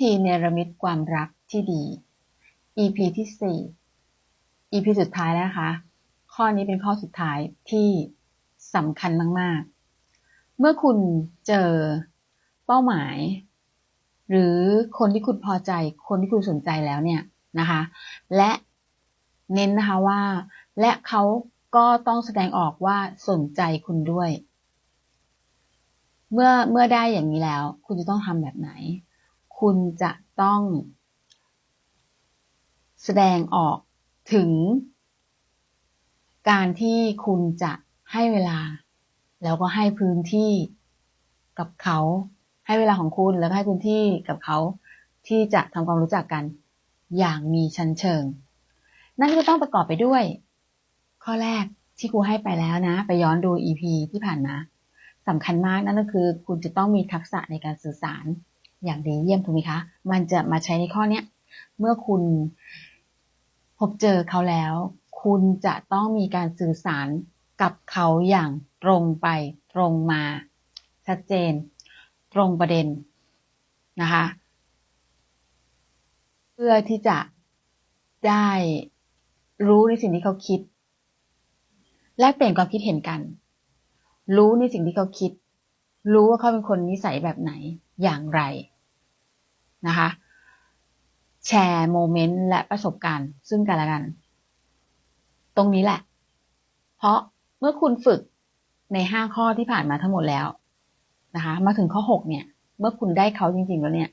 ธีเนรมิตความรักที่ดี EP ที่สี่ EP สุดท้ายแล้วนะคะ ข้อนี้เป็นข้อสุดท้ายที่สำคัญมาก ๆ เมื่อคุณเจอเป้าหมาย หรือคนที่คุณพอใจ คนที่คุณสนใจแล้วเนี่ยนะคะ และเน้นนะคะว่า และเขาก็ต้องแสดงออกว่าสนใจคุณด้วย เมื่อเมื่อได้อย่างนี้แล้ว คุณจะต้องทำแบบไหน คุณจะต้อง แสดงออกถึง การที่คุณจะให้เวลา แล้วก็ให้พื้นที่กับเขา ให้เวลาของคุณแล้วให้พื้นที่กับเขาที่จะทำความรู้จักกันอย่างมีชั้นเชิง นั่นก็ต้องประกอบไปด้วย ข้อแรกที่ครูให้ไปแล้วนะ ไปย้อนดู EP ที่ผ่านมาสำคัญมากนั่นก็คือ คุณจะต้องมีทักษะในการสื่อสาร อย่างดีเยี่ยมถูกไหมคะ มันจะมาใช้ในข้อเนี้ยเมื่อคุณพบเจอเขาแล้ว คุณจะต้องมีการสื่อสารกับเขาอย่างตรงไปตรงมา ชัดเจน ตรงประเด็นนะคะ เพื่อที่จะได้รู้ในสิ่งที่เขาคิด แลกเปลี่ยนความคิดเห็นกัน รู้ในสิ่งที่เขาคิด รู้ว่าเขาเป็นคนนิสัยแบบไหนอย่างไรนะคะ แชร์โมเมนต์และประสบการณ์ซึ่งกันและกัน ตรงนี้แหละ เพราะเมื่อคุณฝึกในห้าข้อที่ผ่านมาทั้งหมดแล้วนะคะ มาถึงข้อหกเนี่ย เมื่อคุณได้เขาจริงๆแล้วเนี่ย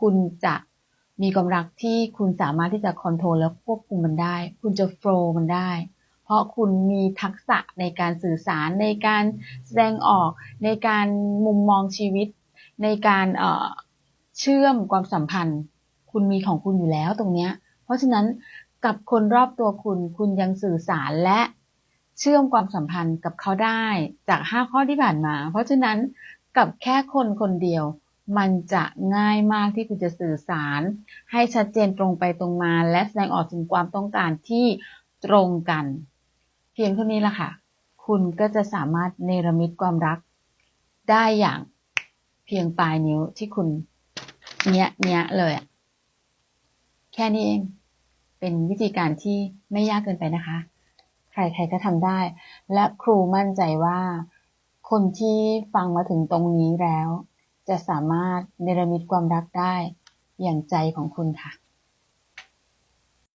คุณจะมีความรักที่คุณสามารถที่จะคอนโทรลและควบคุมมันได้ คุณจะโฟล์มันได้ ราะคุณมีทักษะในการสื่อสารในการแสดงออกในการมุมมองชีวิต ในการเเชื่อมความสัมพันธ์ คุณมีของคุณอยู่แล้วตรงเนี้ย เพราะฉะนั้นกับคนรอบตัวคุณคุณยังสื่อสารและเชื่อมความสัมพันธ์กับเขาได้จากห้าข้อที่ผ่านมา เพราะฉะนั้นกับแค่คนคนเดียว มันจะง่ายมากที่คุณจะสื่อสาร ให้ชัดเจนตรงไปตรงมา และแสดงออกถึงความต้องการที่ตรงกัน เพียงเท่านี้ละค่ะ คุณก็จะสามารถเนรมิตความรัก ได้อย่างเพียงปลายนิ้วที่คุณเนี้ยเนี้ยเลยแค่นี้เอง เป็นวิธีการที่ไม่ยากเกินไปนะคะ ใครๆก็ทำได้ และครูมั่นใจว่า คนที่ฟังมาถึงตรงนี้แล้ว จะสามารถเนรมิตความรักได้อย่างใจของคุณค่ะ